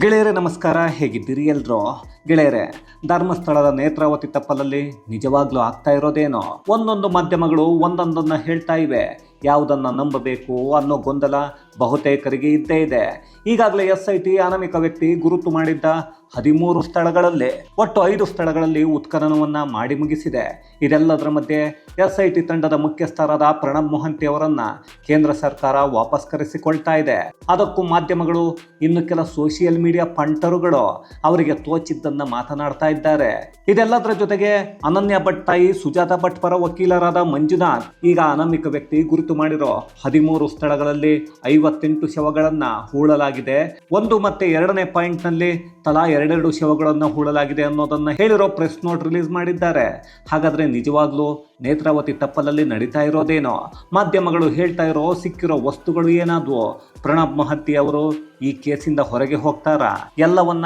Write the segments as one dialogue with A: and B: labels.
A: ಗೆಳೆಯರೇ, ನಮಸ್ಕಾರ. ಹೇಗಿದ್ದೀರಿ ಎಲ್ರು? ಗೆಳೆಯರೆ, ಧರ್ಮಸ್ಥಳದ ನೇತ್ರಾವತಿ ತಪ್ಪಲಲ್ಲಿ ನಿಜವಾಗ್ಲೂ ಆಗ್ತಾ ಇರೋದೇನೋ? ಒಂದೊಂದು ಮಾಧ್ಯಮಗಳು ಒಂದೊಂದನ್ನ ಹೇಳ್ತಾ ಇವೆ. ಯಾವುದನ್ನ ನಂಬಬೇಕು ಅನ್ನೋ ಗೊಂದಲ ಬಹುತೇಕರಿಗೆ ಇದ್ದೇ ಇದೆ. ಈಗಾಗಲೇ ಎಸ್ ಐ ಅನಾಮಿಕ ವ್ಯಕ್ತಿ ಗುರುತು ಮಾಡಿದ್ದ ಹದಿಮೂರು ಸ್ಥಳಗಳಲ್ಲಿ, ಒಟ್ಟು ಐದು ಸ್ಥಳಗಳಲ್ಲಿ ಉತ್ಖನನವನ್ನ ಮಾಡಿ ಮುಗಿಸಿದೆ. ಇದೆಲ್ಲದರ ಮಧ್ಯೆ ಎಸ್ ಐ ತಂಡದ ಮುಖ್ಯಸ್ಥರಾದ ಪ್ರಣಬ್ ಮೊಹಂತಿ ಅವರನ್ನ ಕೇಂದ್ರ ಸರ್ಕಾರ ವಾಪಸ್ ಕರೆಸಿಕೊಳ್ತಾ ಇದೆ. ಅದಕ್ಕೂ ಮಾಧ್ಯಮಗಳು, ಇನ್ನು ಕೆಲ ಸೋಷಿಯಲ್ ಮೀಡಿಯಾ ಪಂಟರುಗಳು ಅವರಿಗೆ ತೋಚಿದ್ದನ್ನ ಮಾತನಾಡ್ತಾ ಇದ್ದಾರೆ. ಇದೆಲ್ಲದರ ಜೊತೆಗೆ ಅನನ್ಯ ಭಟ್ ತಾಯಿ ಸುಜಾತ ಭಟ್ ಪರ ವಕೀಲರಾದ ಮಂಜುನಾಥ್, ಈಗ ಅನಾಮಿಕ ವ್ಯಕ್ತಿ ಗುರುತು ಮಾಡಿರೋ ಹದಿಮೂರು ಸ್ಥಳಗಳಲ್ಲಿ ಐವತ್ತೆಂಟು ಶವಗಳನ್ನ ಹೂಳಲಾಗಿದೆ. ಒಂದು ಮತ್ತೆ ಎರಡನೇ ಪಾಯಿಂಟ್ನಲ್ಲಿ ತಲಾ ಎರಡೆರಡು ಶವಗಳನ್ನು ಹೂಳಲಾಗಿದೆ ಅನ್ನೋದನ್ನ ಹೇಳಿರೋ ಪ್ರೆಸ್ ನೋಟ್ ರಿಲೀಸ್ ಮಾಡಿದ್ದಾರೆ. ಹಾಗಾದ್ರೆ ನಿಜವಾಗ್ಲೂ ನೇತ್ರಾವತಿ ತಪ್ಪಲಲ್ಲಿ ನಡೀತಾ ಇರೋದೇನೋ? ಮಾಧ್ಯಮಗಳು ಹೇಳ್ತಾ ಇರೋ ಸಿಕ್ಕಿರೋ ವಸ್ತುಗಳು ಏನಾದ್ವು? ಪ್ರಣಬ್ ಮಹತ್ತಿ ಅವರು ಈ ಕೇಸಿಂದ ಹೊರಗೆ ಹೋಗ್ತಾರಾ? ಎಲ್ಲವನ್ನ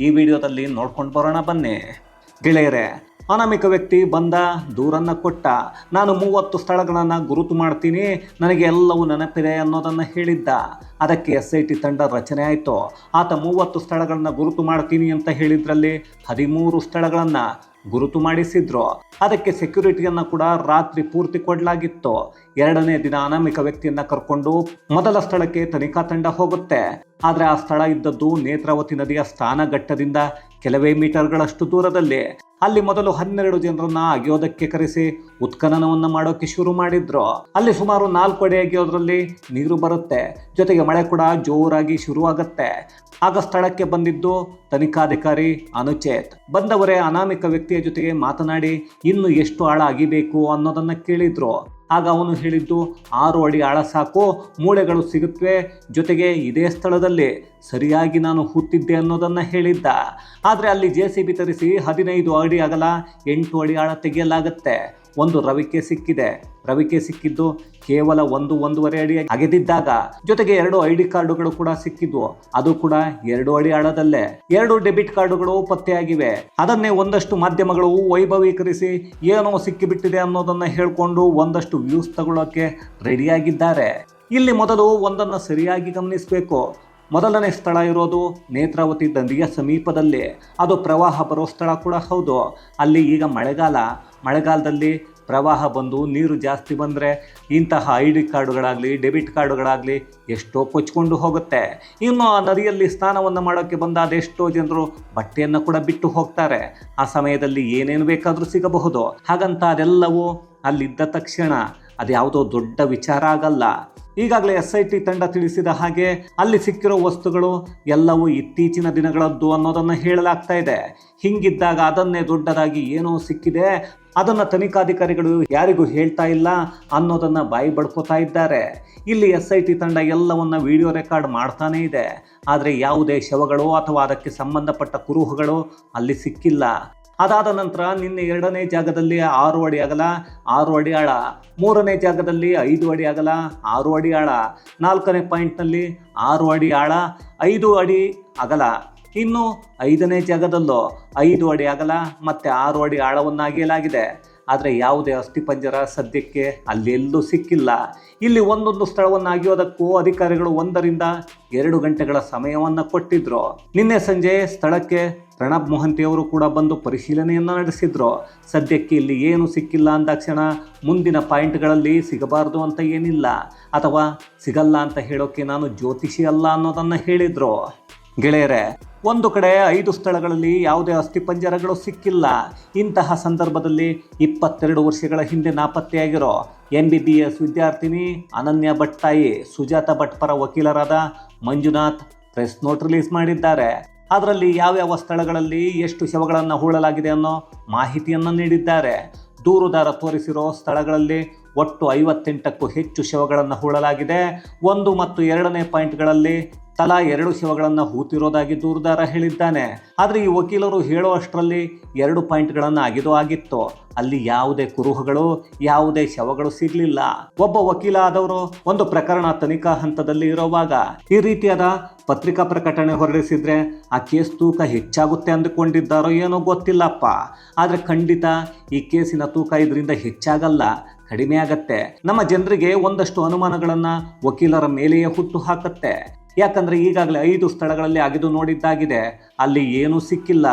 A: ಈ ವಿಡಿಯೋದಲ್ಲಿ ನೋಡ್ಕೊಂಡು ಬರೋಣ ಬನ್ನಿ. ಗೆಳೆಯರೇ ಅನಾಮಿಕ ವ್ಯಕ್ತಿ ಬಂದ, ದೂರನ್ನ ಕೊಟ್ಟ. ನಾನು ಮೂವತ್ತು ಸ್ಥಳಗಳನ್ನು ಗುರುತು ಮಾಡ್ತೀನಿ, ನನಗೆ ಎಲ್ಲವೂ ನೆನಪಿದೆ ಅನ್ನೋದನ್ನು ಹೇಳಿದ್ದ. ಅದಕ್ಕೆ ಎಸ್ ಐ ಟಿ ತಂಡ ರಚನೆ ಆಯಿತು. ಆತ ಮೂವತ್ತು ಸ್ಥಳಗಳನ್ನು ಗುರುತು ಮಾಡ್ತೀನಿ ಅಂತ ಹೇಳಿದ್ರಲ್ಲಿ ಹದಿಮೂರು ಸ್ಥಳಗಳನ್ನು ಗುರುತು ಮಾಡಿಸಿದ್ರು. ಅದಕ್ಕೆ ಸೆಕ್ಯೂರಿಟಿಯನ್ನು ಕೂಡ ರಾತ್ರಿ ಪೂರ್ತಿ ಕೊಡಲಾಗಿತ್ತು. ಎರಡನೇ ದಿನ ಅನಾಮಿಕ ವ್ಯಕ್ತಿಯನ್ನು ಕರ್ಕೊಂಡು ಮೊದಲ ಸ್ಥಳಕ್ಕೆ ತನಿಖಾ ತಂಡ ಹೋಗುತ್ತೆ. ಆದರೆ ಆ ಸ್ಥಳ ಇದ್ದದ್ದು ನೇತ್ರಾವತಿ ನದಿಯ ಸ್ಥಾನಘಟ್ಟದಿಂದ ಕೆಲವೇ ಮೀಟರ್ಗಳಷ್ಟು ದೂರದಲ್ಲಿ. ಅಲ್ಲಿ ಮೊದಲು ಹನ್ನೆರಡು ಜನರನ್ನ ಅಗಿಯೋದಕ್ಕೆ ಕರೆಸಿ ಉತ್ಖನನವನ್ನು ಮಾಡೋಕೆ ಶುರು ಮಾಡಿದ್ರು. ಅಲ್ಲಿ ಸುಮಾರು ನಾಲ್ಕು ಅಡಿ ಅಗಿಯೋದ್ರಲ್ಲಿ ನೀರು ಬರುತ್ತೆ. ಜೊತೆಗೆ ಮಳೆ ಕೂಡ ಜೋರಾಗಿ ಶುರುವಾಗತ್ತೆ. ಆಗ ಸ್ಥಳಕ್ಕೆ ಬಂದಿದ್ದು ತನಿಖಾಧಿಕಾರಿ ಅನುಚೇತ್. ಬಂದವರೇ ಅನಾಮಿಕ ವ್ಯಕ್ತಿಯ ಜೊತೆಗೆ ಮಾತನಾಡಿ, ಇನ್ನು ಎಷ್ಟು ಆಳ ಅಗಿಬೇಕು ಅನ್ನೋದನ್ನ ಕೇಳಿದ್ರು. ಆಗ ಅವನು ಹೇಳಿದ್ದು, ಆರು ಅಡಿ ಆಳ ಸಾಕು, ಮೂಳೆಗಳು ಸಿಗುತ್ತವೆ ಜೊತೆಗೆ ಇದೇ ಸ್ಥಳದಲ್ಲಿ ಸರಿಯಾಗಿ ನಾನು ಹುತ್ತಿದ್ದೆ ಅನ್ನೋದನ್ನು ಹೇಳಿದ್ದ. ಆದರೆ ಅಲ್ಲಿ ಜೆ ಸಿ ಬಿ ತರಿಸಿ ಹದಿನೈದು ಅಡಿ ಆಗಲ್ಲ ಎಂಟು ಅಡಿ ಆಳ ತೆಗೆಯಲಾಗತ್ತೆ. ಒಂದು ರವಿಕೆ ಸಿಕ್ಕಿದೆ. ರವಿಕೆ ಸಿಕ್ಕಿದ್ದು ಕೇವಲ ಒಂದು ಒಂದೂವರೆ ಅಡಿ ಅಗೆದಿದ್ದಾಗ ಜೊತೆಗೆ ಎರಡು ಐ ಡಿ ಕಾರ್ಡುಗಳು ಕೂಡ ಸಿಕ್ಕಿದ್ವು. ಅದು ಕೂಡ ಎರಡು ಅಡಿ ಆಳದಲ್ಲೇ. ಎರಡು ಡೆಬಿಟ್ ಕಾರ್ಡುಗಳು ಪತ್ತೆಯಾಗಿವೆ. ಅದನ್ನೇ ಒಂದಷ್ಟು ಮಾಧ್ಯಮಗಳು ವೈಭವೀಕರಿಸಿ ಏನೋ ಸಿಕ್ಕಿಬಿಟ್ಟಿದೆ ಅನ್ನೋದನ್ನ ಹೇಳ್ಕೊಂಡು ಒಂದಷ್ಟು ವ್ಯೂಸ್ ತಗೊಳ್ಳೋಕೆ ರೆಡಿಯಾಗಿದ್ದಾರೆ. ಇಲ್ಲಿ ಮೊದಲು ಒಂದನ್ನು ಸರಿಯಾಗಿ ಗಮನಿಸಬೇಕು. ಮೊದಲನೇ ಸ್ಥಳ ಇರೋದು ನೇತ್ರಾವತಿ ನದಿಯ ಸಮೀಪದಲ್ಲಿ. ಅದು ಪ್ರವಾಹ ಬರೋ ಸ್ಥಳ ಕೂಡ ಹೌದು. ಅಲ್ಲಿ ಈಗ ಮಳೆಗಾಲ. ಮಳೆಗಾಲದಲ್ಲಿ ಪ್ರವಾಹ ಬಂದು ನೀರು ಜಾಸ್ತಿ ಬಂದರೆ ಇಂತಹ ಐ ಡಿ ಕಾರ್ಡುಗಳಾಗಲಿ, ಡೆಬಿಟ್ ಕಾರ್ಡುಗಳಾಗಲಿ ಎಷ್ಟೋ ಕೊಚ್ಕೊಂಡು ಹೋಗುತ್ತೆ. ಇನ್ನು ಆ ನದಿಯಲ್ಲಿ ಸ್ನಾನವನ್ನು ಮಾಡೋಕ್ಕೆ ಬಂದ ಅದೆಷ್ಟೋ ಜನರು ಬಟ್ಟೆಯನ್ನು ಕೂಡ ಬಿಟ್ಟು ಹೋಗ್ತಾರೆ. ಆ ಸಮಯದಲ್ಲಿ ಏನೇನು ಬೇಕಾದರೂ ಸಿಗಬಹುದು. ಹಾಗಂತ ಅದೆಲ್ಲವೂ ಅಲ್ಲಿದ್ದ ತಕ್ಷಣ. ಅದ್ಯಾವುದೋ ದೊಡ್ಡ ವಿಚಾರ ಆಗಲ್ಲ. ಈಗಾಗಲೇ ಎಸ್ ಐ ಟಿ ತಂಡ ತಿಳಿಸಿದ ಹಾಗೆ ಅಲ್ಲಿ ಸಿಕ್ಕಿರೋ ವಸ್ತುಗಳು ಎಲ್ಲವೂ ಇತ್ತೀಚಿನ ದಿನಗಳದ್ದು ಅನ್ನೋದನ್ನು ಹೇಳಲಾಗ್ತಾ ಇದೆ. ಹಿಂಗಿದ್ದಾಗ ಅದನ್ನೇ ದೊಡ್ಡದಾಗಿ ಏನೋ ಸಿಕ್ಕಿದೆ, ಅದನ್ನು ತನಿಖಾಧಿಕಾರಿಗಳು ಯಾರಿಗೂ ಹೇಳ್ತಾ ಇಲ್ಲ ಅನ್ನೋದನ್ನು ಬಾಯಿ ಬಡ್ಕೋತಾ ಇದ್ದಾರೆ. ಇಲ್ಲಿ ಎಸ್ ಐ ಟಿ ತಂಡ ಎಲ್ಲವನ್ನ ವಿಡಿಯೋ ರೆಕಾರ್ಡ್ ಮಾಡ್ತಾನೇ ಇದೆ. ಆದರೆ ಯಾವುದೇ ಶವಗಳು ಅಥವಾ ಅದಕ್ಕೆ ಸಂಬಂಧಪಟ್ಟ ಕುರುಹುಗಳು ಅಲ್ಲಿ ಸಿಕ್ಕಿಲ್ಲ. ಅದಾದ ನಂತರ ನಿನ್ನ ಎರಡನೇ ಜಾಗದಲ್ಲಿ ಆರು ಅಡಿ ಅಗಲ, ಆರು ಅಡಿ ಆಳ. ಮೂರನೇ ಜಾಗದಲ್ಲಿ ಐದು ಅಡಿ ಅಗಲ, ಆರು ಅಡಿ ಆಳ. ನಾಲ್ಕನೇ ಪಾಯಿಂಟ್ನಲ್ಲಿ ಆರು ಅಡಿ ಆಳ, ಐದು ಅಡಿ ಅಗಲ. ಇನ್ನು ಐದನೇ ಜಾಗದಲ್ಲೂ ಐದು ಅಡಿ ಅಗಲ ಮತ್ತು ಆರು ಅಡಿ ಆಳವನ್ನು ಅಗೆಯಲಾಗಿದೆ ಆದರೆ ಯಾವುದೇ ಅಸ್ಥಿಪಂಜರ ಸದ್ಯಕ್ಕೆ ಅಲ್ಲೆಲ್ಲೂ ಸಿಕ್ಕಿಲ್ಲ. ಇಲ್ಲಿ ಒಂದೊಂದು ಸ್ಥಳವನ್ನು ಅಗೆಯೋದಕ್ಕೂ ಅಧಿಕಾರಿಗಳು ಒಂದರಿಂದ ಎರಡು ಗಂಟೆಗಳ ಸಮಯವನ್ನು ಕೊಟ್ಟಿದ್ರು. ನಿನ್ನೆ ಸಂಜೆ ಸ್ಥಳಕ್ಕೆ ಪ್ರಣಬ್ ಮೊಹಂತಿಯವರು ಕೂಡ ಬಂದು ಪರಿಶೀಲನೆಯನ್ನು ನಡೆಸಿದ್ರು. ಸದ್ಯಕ್ಕೆ ಇಲ್ಲಿ ಏನು ಸಿಕ್ಕಿಲ್ಲ ಅಂದಾಕ್ಷಣ ಮುಂದಿನ ಪಾಯಿಂಟ್ಗಳಲ್ಲಿ ಸಿಗಬಾರ್ದು ಅಂತ ಏನಿಲ್ಲ. ಅಥವಾ ಸಿಗಲ್ಲ ಅಂತ ಹೇಳೋಕೆ ನಾನು ಜ್ಯೋತಿಷಿ ಅಲ್ಲ ಅನ್ನೋದನ್ನು ಹೇಳಿದ್ರು. ಗೆಳೆಯರೆ ಒಂದು ಕಡೆ ಐದು ಸ್ಥಳಗಳಲ್ಲಿ ಯಾವುದೇ ಅಸ್ಥಿಪಂಜರಗಳು ಸಿಕ್ಕಿಲ್ಲ. ಇಂತಹ ಸಂದರ್ಭದಲ್ಲಿ ಇಪ್ಪತ್ತೆರಡು ವರ್ಷಗಳ ಹಿಂದೆ ನಾಪತ್ತೆಯಾಗಿರೋ ಎಂ ಬಿ ಬಿ ಎಸ್ ವಿದ್ಯಾರ್ಥಿನಿ ಅನನ್ಯ ಭಟ್ ತಾಯಿ ಸುಜಾತ ಭಟ್ ಪರ ವಕೀಲರಾದ ಮಂಜುನಾಥ್ ಪ್ರೆಸ್ ನೋಟ್ ರಿಲೀಸ್ ಮಾಡಿದ್ದಾರೆ. ಅದರಲ್ಲಿ ಯಾವ್ಯಾವ ಸ್ಥಳಗಳಲ್ಲಿ ಎಷ್ಟು ಶವಗಳನ್ನು ಹೂಳಲಾಗಿದೆ ಅನ್ನೋ ಮಾಹಿತಿಯನ್ನು ನೀಡಿದ್ದಾರೆ. ದೂರುದಾರ ತೋರಿಸಿರೋ ಸ್ಥಳಗಳಲ್ಲಿ ಒಟ್ಟು ಐವತ್ತೆಂಟಕ್ಕೂ ಹೆಚ್ಚು ಶವಗಳನ್ನು ಹೂಳಲಾಗಿದೆ. ಒಂದು ಮತ್ತು ಎರಡನೇ ಪಾಯಿಂಟ್ಗಳಲ್ಲಿ ತಲಾ ಎರಡು ಶವಗಳನ್ನು ಹೂತಿರೋದಾಗಿ ದೂರದಾರ ಹೇಳಿದ್ದಾನೆ. ಆದರೆ ಈ ವಕೀಲರು ಹೇಳೋ ಅಷ್ಟರಲ್ಲಿ ಎರಡು ಪಾಯಿಂಟ್ಗಳನ್ನು ಅಗಿದು ಆಗಿತ್ತು. ಅಲ್ಲಿ ಯಾವುದೇ ಕುರುಹುಗಳು, ಯಾವುದೇ ಶವಗಳು ಸಿಗಲಿಲ್ಲ. ಒಬ್ಬ ವಕೀಲ ಆದವರು ಒಂದು ಪ್ರಕರಣ ತನಿಖಾ ಹಂತದಲ್ಲಿ ಇರುವಾಗ ಈ ರೀತಿಯಾದ ಪತ್ರಿಕಾ ಪ್ರಕಟಣೆ ಹೊರಡಿಸಿದ್ರೆ ಆ ಕೇಸ್ ತೂಕ ಹೆಚ್ಚಾಗುತ್ತೆ ಅಂದುಕೊಂಡಿದ್ದಾರೋ ಏನೋ ಗೊತ್ತಿಲ್ಲಪ್ಪ. ಆದರೆ ಖಂಡಿತ ಈ ಕೇಸಿನ ತೂಕ ಇದರಿಂದ ಹೆಚ್ಚಾಗಲ್ಲ. ಕಡಿಮೆ ಆಗತ್ತೆ. ನಮ್ಮ ಜನರಿಗೆ ಒಂದಷ್ಟು ಅನುಮಾನಗಳನ್ನ ವಕೀಲರ ಮೇಲೆಯೇ ಹುಟ್ಟು ಹಾಕತ್ತೆ. ಯಾಕಂದ್ರೆ ಈಗಾಗಲೇ ಐದು ಸ್ಥಳಗಳಲ್ಲಿ ಅಗೆದು ನೋಡಿದ್ದಾಗಿದೆ. ಅಲ್ಲಿ ಏನೂ ಸಿಕ್ಕಿಲ್ಲ.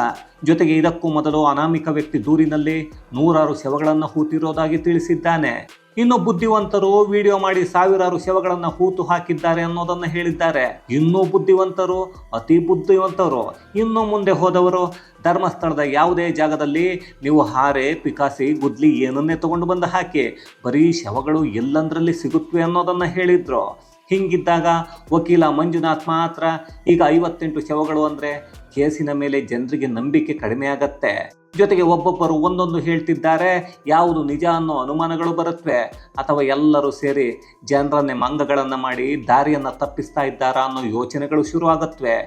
A: ಜೊತೆಗೆ ಇದಕ್ಕೂ ಮೊದಲು ಅನಾಮಿಕ ವ್ಯಕ್ತಿ ದೂರಿನಲ್ಲಿ ನೂರಾರು ಶವಗಳನ್ನು ಹೂತಿರೋದಾಗಿ ತಿಳಿಸಿದ್ದಾನೆ. ಇನ್ನು ಬುದ್ಧಿವಂತರು ವಿಡಿಯೋ ಮಾಡಿ ಸಾವಿರಾರು ಶವಗಳನ್ನ ಹೂತು ಹಾಕಿದ್ದಾರೆ ಅನ್ನೋದನ್ನ ಹೇಳಿದ್ದಾರೆ. ಇನ್ನೂ ಬುದ್ಧಿವಂತರು, ಅತಿ ಬುದ್ಧಿವಂತರು, ಇನ್ನು ಮುಂದೆ ಹೋದವರು, ಧರ್ಮಸ್ಥಳದ ಯಾವುದೇ ಜಾಗದಲ್ಲಿ ನೀವು ಹಾರೆ, ಪಿಕಾಸಿ, ಗುದ್ಲಿ ಏನನ್ನೇ ತಗೊಂಡು ಬಂದು ಹಾಕಿ, ಬರೀ ಶವಗಳು ಎಲ್ಲಂದ್ರಲ್ಲಿ ಸಿಗುತ್ತವೆ ಅನ್ನೋದನ್ನ ಹೇಳಿದ್ರು. ಹಿಂಗಿದ್ದಾಗ ವಕೀಲ ಮಂಜುನಾಥ್ ಮಾತ್ರ ಈಗ ಐವತ್ತೆಂಟು ಶವಗಳು ಅಂದರೆ ಕೇಸಿನ ಮೇಲೆ ಜನರಿಗೆ ನಂಬಿಕೆ ಕಡಿಮೆ ಆಗತ್ತೆ. ಜೊತೆಗೆ ಒಬ್ಬೊಬ್ಬರು ಒಂದೊಂದು ಹೇಳ್ತಿದ್ದಾರೆ. ಯಾವುದು ನಿಜ ಅನ್ನೋ ಅನುಮಾನಗಳು ಬರುತ್ತವೆ ಅಥವಾ ಎಲ್ಲರೂ ಸೇರಿ ಜನರನ್ನೇ ಮಂಗಗಳನ್ನು ಮಾಡಿ ದಾರಿಯನ್ನು ತಪ್ಪಿಸ್ತಾ ಇದ್ದಾರಾ ಅನ್ನೋ ಯೋಚನೆಗಳು ಶುರು ಆಗತ್ವೆ.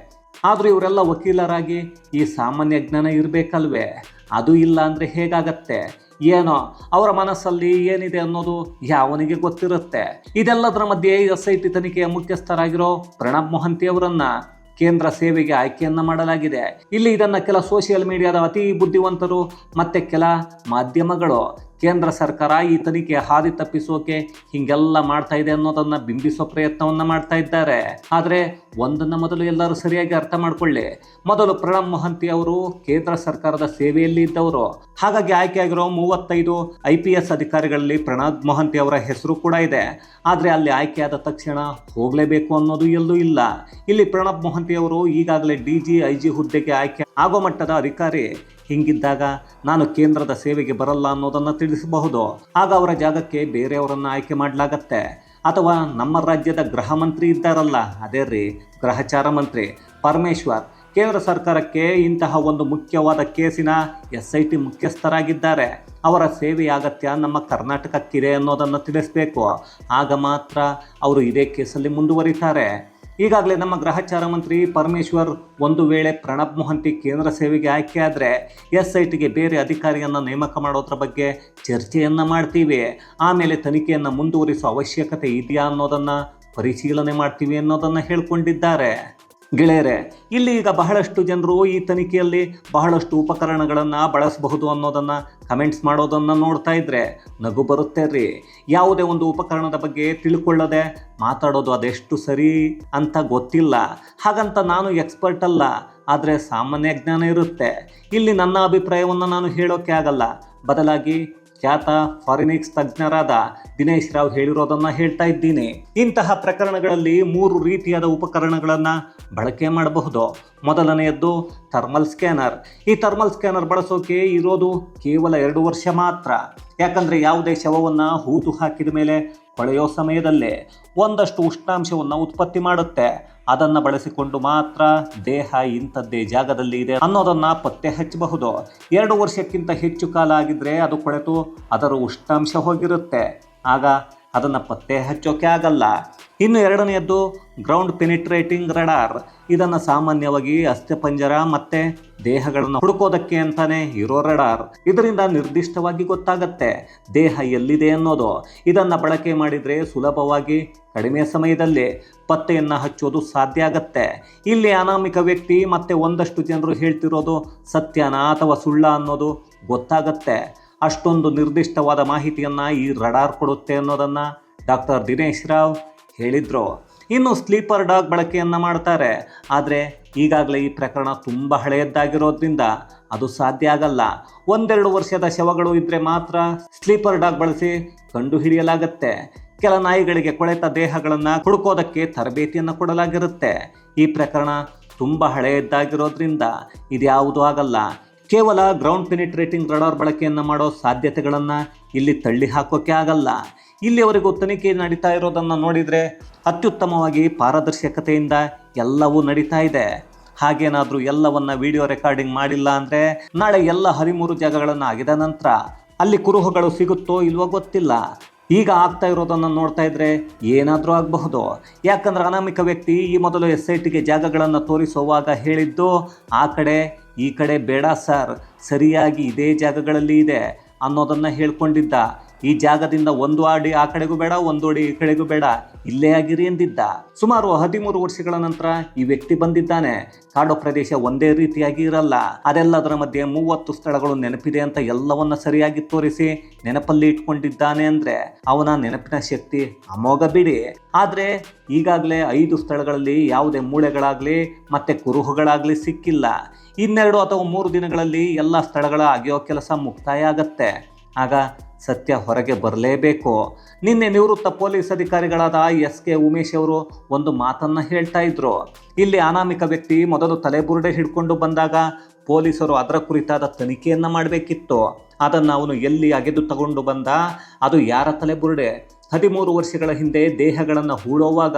A: ಆದರೂ ಇವರೆಲ್ಲ ವಕೀಲರಾಗಿ ಈ ಸಾಮಾನ್ಯ ಜ್ಞಾನ ಇರಬೇಕಲ್ವೇ? ಅದು ಇಲ್ಲ ಅಂದರೆ ಹೇಗಾಗತ್ತೆ? ಏನೋ ಅವರ ಮನಸ್ಸಲ್ಲಿ ಏನಿದೆ ಅನ್ನೋದು ಯಾವನಿಗೆ ಗೊತ್ತಿರುತ್ತೆ? ಇದೆಲ್ಲದರ ಮಧ್ಯೆ ಎಸ್ ಐ ಟಿ ತನಿಖೆಯ ಮುಖ್ಯಸ್ಥರಾಗಿರೋ ಪ್ರಣಬ್ ಮೊಹಂತಿ ಅವರನ್ನ ಕೇಂದ್ರ ಸೇವೆಗೆ ಆಯ್ಕೆಯನ್ನ ಮಾಡಲಾಗಿದೆ. ಇಲ್ಲಿ ಇದನ್ನ ಕೆಲ ಸೋಷಿಯಲ್ ಮೀಡಿಯಾದ ಅತಿ ಬುದ್ಧಿವಂತರು ಮತ್ತೆ ಕೆಲ ಮಾಧ್ಯಮಗಳು. ಕೇಂದ್ರ ಸರ್ಕಾರ ಈ ತನಿಖೆ ಹಾದಿ ತಪ್ಪಿಸೋಕೆ ಹಿಂಗೆಲ್ಲ ಮಾಡ್ತಾ ಇದೆ ಅನ್ನೋದನ್ನ ಬಿಂಬಿಸೋ ಪ್ರಯತ್ನವನ್ನ ಮಾಡ್ತಾ ಇದ್ದಾರೆ. ಆದರೆ ಒಂದನ್ನ ಮೊದಲು ಎಲ್ಲರೂ ಸರಿಯಾಗಿ ಅರ್ಥ ಮಾಡ್ಕೊಳ್ಳಿ. ಮೊದಲು ಪ್ರಣಬ್ ಮೊಹಂತಿ ಅವರು ಕೇಂದ್ರ ಸರ್ಕಾರದ ಸೇವೆಯಲ್ಲಿ ಇದ್ದವರು. ಹಾಗಾಗಿ ಆಯ್ಕೆಯಾಗಿರೋ ಮೂವತ್ತೈದು ಐ ಪಿ ಎಸ್ ಅಧಿಕಾರಿಗಳಲ್ಲಿ ಪ್ರಣಬ್ ಮೊಹಂತಿ ಅವರ ಹೆಸರು ಕೂಡ ಇದೆ. ಆದರೆ ಅಲ್ಲಿ ಆಯ್ಕೆಯಾದ ತಕ್ಷಣ ಹೋಗಲೇಬೇಕು ಅನ್ನೋದು ಎಲ್ಲೂ ಇಲ್ಲ. ಇಲ್ಲಿ ಪ್ರಣಬ್ ಮೊಹಂತಿ ಅವರು ಈಗಾಗಲೇ ಡಿ ಜಿ ಐ ಜಿ ಹುದ್ದೆಗೆ ಆಯ್ಕೆ ಆಗೋ ಮಟ್ಟದ ಅಧಿಕಾರಿ ಹಿಂಗಿದ್ದಾಗ ನಾನು ಕೇಂದ್ರದ ಸೇವೆಗೆ ಬರಲ್ಲ ಅನ್ನೋದನ್ನು ತಿಳಿಸಬಹುದು. ಆಗ ಅವರ ಜಾಗಕ್ಕೆ ಬೇರೆಯವರನ್ನು ಆಯ್ಕೆ ಮಾಡಲಾಗತ್ತೆ. ಅಥವಾ ನಮ್ಮ ರಾಜ್ಯದ ಗೃಹ ಮಂತ್ರಿ ಇದ್ದಾರಲ್ಲ, ಅದೇ ರೀ, ಗೃಹಚಾರ ಮಂತ್ರಿ ಪರಮೇಶ್ವರ್. ಕೇಂದ್ರ ಸರ್ಕಾರಕ್ಕೆ ಇಂತಹ ಒಂದು ಮುಖ್ಯವಾದ ಕೇಸಿನ ಎಸ್ ಐ ಟಿ ಮುಖ್ಯಸ್ಥರಾಗಿದ್ದಾರೆ. ಅವರ ಸೇವೆಯ ಅಗತ್ಯ ನಮ್ಮ ಕರ್ನಾಟಕಕ್ಕಿದೆ ಅನ್ನೋದನ್ನು ತಿಳಿಸಬೇಕು. ಆಗ ಮಾತ್ರ ಅವರು ಇದೇ ಕೇಸಲ್ಲಿ ಮುಂದುವರಿತಾರೆ. ಈಗಾಗಲೇ ನಮ್ಮ ಗ್ರಹಚಾರ ಮಂತ್ರಿ ಪರಮೇಶ್ವರ್ ಒಂದು ವೇಳೆ ಪ್ರಣಬ್ ಮೊಹಂತಿ ಕೇಂದ್ರ ಸೇವೆಗೆ ಆಯ್ಕೆ ಆದರೆ ಎಸ್ ಐ ಟಿಗೆ ಬೇರೆ ಅಧಿಕಾರಿಯನ್ನು ನೇಮಕ ಮಾಡೋದ್ರ ಬಗ್ಗೆ ಚರ್ಚೆಯನ್ನು ಮಾಡ್ತೀವಿ. ಆಮೇಲೆ ತನಿಖೆಯನ್ನು ಮುಂದುವರಿಸುವ ಅವಶ್ಯಕತೆ ಇದೆಯಾ ಅನ್ನೋದನ್ನು ಪರಿಶೀಲನೆ ಮಾಡ್ತೀವಿ ಅನ್ನೋದನ್ನು ಹೇಳ್ಕೊಂಡಿದ್ದಾರೆ. ಗೆಳೆಯರೆ, ಇಲ್ಲಿ ಈಗ ಬಹಳಷ್ಟು ಜನರು ಈ ತನಿಖೆಯಲ್ಲಿ ಬಹಳಷ್ಟು ಉಪಕರಣಗಳನ್ನು ಬಳಸಬಹುದು ಅನ್ನೋದನ್ನು ಕಮೆಂಟ್ಸ್ ಮಾಡೋದನ್ನು ನೋಡ್ತಾ ಇದ್ರೆ ನಗು ಬರುತ್ತೆ ರೀ. ಯಾವುದೇ ಒಂದು ಉಪಕರಣದ ಬಗ್ಗೆ ತಿಳ್ಕೊಳ್ಳದೆ ಮಾತಾಡೋದು ಅದೆಷ್ಟು ಸರಿ ಅಂತ ಗೊತ್ತಿಲ್ಲ. ಹಾಗಂತ ನಾನು ಎಕ್ಸ್ಪರ್ಟ್ ಅಲ್ಲ, ಆದರೆ ಸಾಮಾನ್ಯ ಜ್ಞಾನ ಇರುತ್ತೆ. ಇಲ್ಲಿ ನನ್ನ ಅಭಿಪ್ರಾಯವನ್ನು ನಾನು ಹೇಳೋಕೆ ಆಗಲ್ಲ. ಬದಲಾಗಿ ಖ್ಯಾತ ಫಾರಿನಿಕ್ಸ್ ತಜ್ಞರಾದ ದಿನೇಶ್ ರಾವ್ ಹೇಳಿರೋದನ್ನ ಹೇಳ್ತಾ ಇದ್ದೀನಿ. ಇಂತಹ ಪ್ರಕರಣಗಳಲ್ಲಿ ಮೂರು ರೀತಿಯಾದ ಉಪಕರಣಗಳನ್ನ ಬಳಕೆ ಮಾಡಬಹುದು. ಮೊದಲನೆಯದ್ದು ಥರ್ಮಲ್ ಸ್ಕ್ಯಾನರ್. ಈ ಥರ್ಮಲ್ ಸ್ಕ್ಯಾನರ್ ಬಳಸೋಕೆ ಇರೋದು ಕೇವಲ ಎರಡು ವರ್ಷ ಮಾತ್ರ. ಯಾಕಂದ್ರೆ ಯಾವುದೇ ಶವವನ್ನು ಹೂತು ಹಾಕಿದ ಮೇಲೆ ಕೊಳೆಯೋ ಸಮಯದಲ್ಲೇ ಒಂದಷ್ಟು ಉಷ್ಣಾಂಶವನ್ನು ಉತ್ಪತ್ತಿ ಮಾಡುತ್ತೆ. ಅದನ್ನು ಬಳಸಿಕೊಂಡು ಮಾತ್ರ ದೇಹ ಇಂಥದ್ದೇ ಜಾಗದಲ್ಲಿ ಇದೆ ಅನ್ನೋದನ್ನು ಪತ್ತೆ ಹಚ್ಚಬಹುದು. ಎರಡು ವರ್ಷಕ್ಕಿಂತ ಹೆಚ್ಚು ಕಾಲ ಆಗಿದ್ರೆ ಅದು ಕೊಳೆತು, ಅದರ ಉಷ್ಣಾಂಶ ಹೋಗಿರುತ್ತೆ. ಆಗ ಅದನ್ನು ಪತ್ತೆ ಹಚ್ಚೋಕೆ ಆಗಲ್ಲ. ಇನ್ನು ಎರಡನೆಯದ್ದು ಗ್ರೌಂಡ್ ಪೆನಿಟ್ರೇಟಿಂಗ್ ರಡಾರ್ ಇದನ್ನು ಸಾಮಾನ್ಯವಾಗಿ ಅಸ್ಥಿಪಂಜರ ಮತ್ತೆ ದೇಹಗಳನ್ನು ಹುಡುಕೋದಕ್ಕೆ ಅಂತಾನೆ ಇರೋ ರಡಾರ್ ಇದರಿಂದ ನಿರ್ದಿಷ್ಟವಾಗಿ ಗೊತ್ತಾಗತ್ತೆ ದೇಹ ಎಲ್ಲಿದೆ ಅನ್ನೋದು. ಇದನ್ನು ಬಳಕೆ ಮಾಡಿದರೆ ಸುಲಭವಾಗಿ ಕಡಿಮೆ ಸಮಯದಲ್ಲಿ ಪತ್ತೆಯನ್ನು ಹಚ್ಚೋದು ಸಾಧ್ಯ ಆಗತ್ತೆ. ಇಲ್ಲಿ ಅನಾಮಿಕ ವ್ಯಕ್ತಿ ಮತ್ತೆ ಒಂದಷ್ಟು ಜನರು ಹೇಳ್ತಿರೋದು ಸತ್ಯನಾ ಅಥವಾ ಸುಳ್ಳ ಅನ್ನೋದು ಗೊತ್ತಾಗತ್ತೆ. ಅಷ್ಟೊಂದು ನಿರ್ದಿಷ್ಟವಾದ ಮಾಹಿತಿಯನ್ನು ಈ ರಡಾರ್ ಕೊಡುತ್ತೆ ಅನ್ನೋದನ್ನು ಡಾಕ್ಟರ್ ದಿನೇಶ್ ರಾವ್ ಹೇಳಿದರು. ಇನ್ನು ಸ್ಲೀಪರ್ ಡಾಗ್ ಬಳಕೆಯನ್ನು ಮಾಡ್ತಾರೆ. ಆದರೆ ಈಗಾಗಲೇ ಈ ಪ್ರಕರಣ ತುಂಬ ಹಳೆಯದ್ದಾಗಿರೋದ್ರಿಂದ ಅದು ಸಾಧ್ಯ ಆಗಲ್ಲ. ಒಂದೆರಡು ವರ್ಷದ ಶವಗಳು ಇದ್ದರೆ ಮಾತ್ರ ಸ್ಲೀಪರ್ ಡಾಗ್ ಬಳಸಿ ಕಂಡುಹಿಡಿಯಲಾಗುತ್ತೆ. ಕೆಲ ನಾಯಿಗಳಿಗೆ ಕೊಳೆತ ದೇಹಗಳನ್ನು ಹುಡುಕೋದಕ್ಕೆ ತರಬೇತಿಯನ್ನು ಕೊಡಲಾಗಿರುತ್ತೆ. ಈ ಪ್ರಕರಣ ತುಂಬ ಹಳೆಯದ್ದಾಗಿರೋದ್ರಿಂದ ಇದ್ಯಾವುದೂ ಆಗಲ್ಲ. ಕೇವಲ ಗ್ರೌಂಡ್ ಪೆನಿಟ್ರೇಟಿಂಗ್ ರಡಾರ್ ಬಳಕೆಯನ್ನು ಮಾಡೋ ಸಾಧ್ಯತೆಗಳನ್ನು ಇಲ್ಲಿ ತಳ್ಳಿ ಹಾಕೋಕೆ ಆಗಲ್ಲ. ಇಲ್ಲಿವರೆಗೂ ತನಿಖೆ ನಡೀತಾ ಇರೋದನ್ನು ನೋಡಿದರೆ ಅತ್ಯುತ್ತಮವಾಗಿ ಪಾರದರ್ಶಕತೆಯಿಂದ ಎಲ್ಲವೂ ನಡೀತಾ ಇದೆ. ಹಾಗೇನಾದರೂ ಎಲ್ಲವನ್ನ ವಿಡಿಯೋ ರೆಕಾರ್ಡಿಂಗ್ ಮಾಡಿಲ್ಲ ಅಂದರೆ ನಾಳೆ ಎಲ್ಲ ಹದಿಮೂರು ಜಾಗಗಳನ್ನು ಆಗಿದ ನಂತರ ಅಲ್ಲಿ ಕುರುಹುಗಳು ಸಿಗುತ್ತೋ ಇಲ್ವೋ ಗೊತ್ತಿಲ್ಲ. ಈಗ ಆಗ್ತಾ ಇರೋದನ್ನು ನೋಡ್ತಾ ಇದ್ರೆ ಏನಾದರೂ ಆಗಬಹುದು. ಯಾಕಂದ್ರೆ ಅನಾಮಿಕ ವ್ಯಕ್ತಿ ಈ ಮೊದಲು ಎಸ್ ಐ ಟಿಗೆ ಜಾಗಗಳನ್ನು ತೋರಿಸುವಾಗ ಹೇಳಿದ್ದು ಆ ಕಡೆ ಈ ಕಡೆ ಬೇಡ ಸರ್. ಸರಿಯಾಗಿ ಇದೇ ಜಾಗಗಳಲ್ಲಿ ಇದೆ ಅನ್ನೋದನ್ನು ಹೇಳ್ಕೊಂಡಿದ್ದ. ಈ ಜಾಗದಿಂದ ಒಂದು ಅಡಿ ಆ ಕಡೆಗೂ ಬೇಡ, ಒಂದು ಅಡಿ ಈ ಕಡೆಗೂ ಬೇಡ. ಇಲ್ಲೇ ಆಗಿರಿ ಎಂದಿದ್ದ. ಸುಮಾರು ಹದಿಮೂರು ವರ್ಷಗಳ ನಂತರ ಈ ವ್ಯಕ್ತಿ ಬಂದಿದ್ದಾನೆ. ಕಾಡು ಪ್ರದೇಶ ಒಂದೇ ರೀತಿಯಾಗಿ ಇರಲ್ಲ. ಅದೆಲ್ಲದರ ಮಧ್ಯೆ ಮೂವತ್ತು ಸ್ಥಳಗಳು ನೆನಪಿದೆ ಅಂತ ಎಲ್ಲವನ್ನ ಸರಿಯಾಗಿ ತೋರಿಸಿ ನೆನಪಲ್ಲಿ ಇಟ್ಕೊಂಡಿದ್ದಾನೆ ಅಂದ್ರೆ ಅವನ ನೆನಪಿನ ಶಕ್ತಿ ಅಮೋಘ ಬಿಡಿ. ಆದ್ರೆ ಈಗಾಗಲೇ ಐದು ಸ್ಥಳಗಳಲ್ಲಿ ಯಾವುದೇ ಮೂಳೆಗಳಾಗ್ಲಿ ಮತ್ತೆ ಕುರುಹುಗಳಾಗ್ಲಿ ಸಿಕ್ಕಿಲ್ಲ. ಇನ್ನೆರಡು ಅಥವಾ ಮೂರು ದಿನಗಳಲ್ಲಿ ಎಲ್ಲ ಸ್ಥಳಗಳ ಅಗೆಯೋ ಕೆಲಸ ಮುಕ್ತಾಯ ಆಗತ್ತೆ. ಆಗ ಸತ್ಯ ಹೊರಗೆ ಬರಲೇಬೇಕು. ನಿನ್ನೆ ನಿವೃತ್ತ ಪೊಲೀಸ್ ಅಧಿಕಾರಿಗಳಾದ ಎಸ್ ಕೆ ಉಮೇಶ್ ಅವರು ಒಂದು ಮಾತನ್ನ ಹೇಳ್ತಾ ಇದ್ರು. ಇಲ್ಲಿ ಅನಾಮಿಕ ವ್ಯಕ್ತಿ ಮೊದಲು ತಲೆಬುರುಡೆ ಹಿಡ್ಕೊಂಡು ಬಂದಾಗ ಪೊಲೀಸರು ಅದರ ಕುರಿತಾದ ತನಿಖೆಯನ್ನ ಮಾಡಬೇಕಿತ್ತು. ಅದನ್ನು ಅವನು ಎಲ್ಲಿ ಅಗೆದು ತಗೊಂಡು ಬಂದ? ಅದು ಯಾರ ತಲೆಬುರುಡೆ? ಹದಿಮೂರು ವರ್ಷಗಳ ಹಿಂದೆ ದೇಹಗಳನ್ನು ಹೂಳೋವಾಗ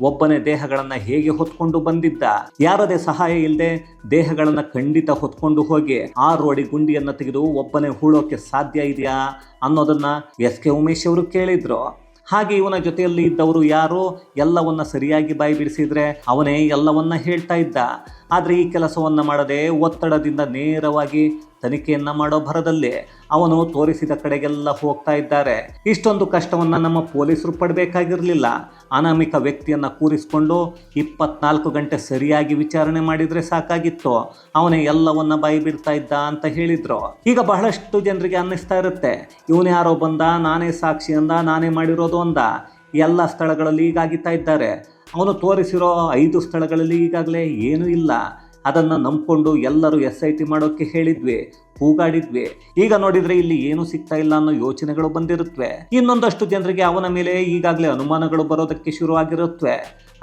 A: ಒಬ್ಬನೇ ದೇಹಗಳನ್ನು ಹೇಗೆ ಹೊತ್ಕೊಂಡು ಬಂದಿದ್ದ? ಯಾರದೇ ಸಹಾಯ ಇಲ್ಲದೆ ದೇಹಗಳನ್ನು ಖಂಡಿತ ಹೊತ್ಕೊಂಡು ಹೋಗಿ ಆ ರೋಡಿ ಗುಂಡಿಯನ್ನು ತೆಗೆದು ಒಬ್ಬನೇ ಹೂಳೋಕೆ ಸಾಧ್ಯ ಇದೆಯಾ? ಅನ್ನೋದನ್ನು ಎಸ್ ಕೆ ಉಮೇಶ್ ಅವರು ಕೇಳಿದರು. ಹಾಗೆ ಇವನ ಜೊತೆಯಲ್ಲಿ ಇದ್ದವರು ಯಾರು? ಎಲ್ಲವನ್ನ ಸರಿಯಾಗಿ ಬಾಯಿ ಬಿಡಿಸಿದ್ರೆ ಅವನೇ ಎಲ್ಲವನ್ನ ಹೇಳ್ತಾ ಇದ್ದ. ಆದರೆ ಈ ಕೆಲಸವನ್ನು ಮಾಡದೆ ಒತ್ತಡದಿಂದ ನೇರವಾಗಿ ತನಿಖೆಯನ್ನ ಮಾಡೋ ಭರದಲ್ಲಿ ಅವನು ತೋರಿಸಿದ ಕಡೆಗೆಲ್ಲ ಹೋಗ್ತಾ ಇದ್ದಾರೆ. ಇಷ್ಟೊಂದು ಕಷ್ಟವನ್ನ ನಮ್ಮ ಪೊಲೀಸರು ಪಡಬೇಕಾಗಿರಲಿಲ್ಲ. ಅನಾಮಿಕ ವ್ಯಕ್ತಿಯನ್ನ ಕೂರಿಸಿಕೊಂಡು ಇಪ್ಪತ್ನಾಲ್ಕು ಗಂಟೆ ಸರಿಯಾಗಿ ವಿಚಾರಣೆ ಮಾಡಿದ್ರೆ ಸಾಕಾಗಿತ್ತು. ಅವನೇ ಎಲ್ಲವನ್ನ ಬಾಯಿ ಬಿಡ್ತಾ ಇದ್ದ ಅಂತ ಹೇಳಿದ್ರು. ಈಗ ಬಹಳಷ್ಟು ಜನರಿಗೆ ಅನ್ನಿಸ್ತಾ ಇರುತ್ತೆ. ಇವನು ಯಾರೋ ಬಂದ, ನಾನೇ ಸಾಕ್ಷಿ ಅಂದ, ನಾನೇ ಮಾಡಿರೋದು ಅಂದ. ಎಲ್ಲ ಸ್ಥಳಗಳಲ್ಲಿ ಈಗಾಗಿತ್ತಾ ಇದ್ದಾರೆ. ಅವನು ತೋರಿಸಿರೋ ಐದು ಸ್ಥಳಗಳಲ್ಲಿ ಈಗಾಗಲೇ ಏನೂ ಇಲ್ಲ. ಅದನ್ನು ನಂಬಿಕೊಂಡು ಎಲ್ಲರೂ ಎಸ್ ಐ ಟಿ ಮಾಡೋಕ್ಕೆ ಹೇಳಿದ್ವಿ, ಕೂಗಾಡಿದ್ವಿ. ಈಗ ನೋಡಿದ್ರೆ ಇಲ್ಲಿ ಏನು ಸಿಗ್ತಾ ಇಲ್ಲ ಅನ್ನೋ ಯೋಚನೆಗಳು ಬಂದಿರುತ್ತವೆ ಇನ್ನೊಂದಷ್ಟು ಜನರಿಗೆ ಅವನ ಮೇಲೆ ಈಗಾಗಲೇ ಅನುಮಾನಗಳು ಬರೋದಕ್ಕೆ ಶುರುವಾಗಿರುತ್ತವೆ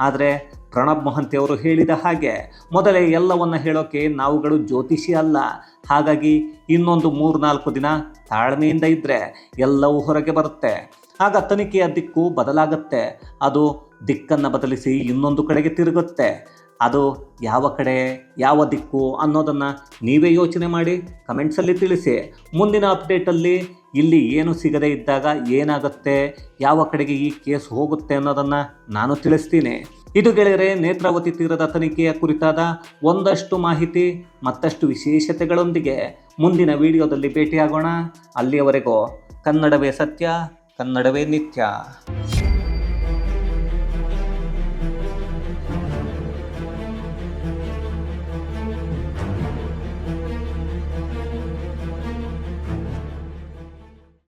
A: ಆದರೆ ಪ್ರಣಬ್ ಮೊಹಂತಿ ಅವರು ಹೇಳಿದ ಹಾಗೆ, ಮೊದಲೇ ಎಲ್ಲವನ್ನ ಹೇಳೋಕೆ ನಾವುಗಳು ಜ್ಯೋತಿಷಿ ಅಲ್ಲ. ಹಾಗಾಗಿ ಇನ್ನೊಂದು ಮೂರು ನಾಲ್ಕು ದಿನ ತಾಳ್ಮೆಯಿಂದ ಇದ್ದರೆ ಎಲ್ಲವೂ ಹೊರಗೆ ಬರುತ್ತೆ. ಆಗ ತನಿಖೆಯ ದಿಕ್ಕು ಬದಲಾಗುತ್ತೆ. ಅದು ದಿಕ್ಕನ್ನು ಬದಲಿಸಿ ಇನ್ನೊಂದು ಕಡೆಗೆ ತಿರುಗುತ್ತೆ. ಅದು ಯಾವ ಕಡೆ, ಯಾವ ದಿಕ್ಕು ಅನ್ನೋದನ್ನು ನೀವೇ ಯೋಚನೆ ಮಾಡಿ ಕಮೆಂಟ್ಸಲ್ಲಿ ತಿಳಿಸಿ. ಮುಂದಿನ ಅಪ್ಡೇಟಲ್ಲಿ ಇಲ್ಲಿ ಏನು ಸಿಗದೇ ಇದ್ದಾಗ ಏನಾಗುತ್ತೆ, ಯಾವ ಕಡೆಗೆ ಈ ಕೇಸ್ ಹೋಗುತ್ತೆ ಅನ್ನೋದನ್ನು ನಾನು ತಿಳಿಸ್ತೀನಿ. ಇದು ಗೆಳೆಯರೆ, ನೇತ್ರಾವತಿ ತೀರದ ತನಿಖೆಯ ಕುರಿತಾದ ಒಂದಷ್ಟು ಮಾಹಿತಿ, ಮತ್ತಷ್ಟು ವಿಶೇಷತೆಗಳೊಂದಿಗೆ ಮುಂದಿನ ವಿಡಿಯೋದಲ್ಲಿ ಭೇಟಿಯಾಗೋಣ. ಅಲ್ಲಿಯವರೆಗೂ ಕನ್ನಡವೇ ಸತ್ಯ, ಕನ್ನಡವೇ ನಿತ್ಯ.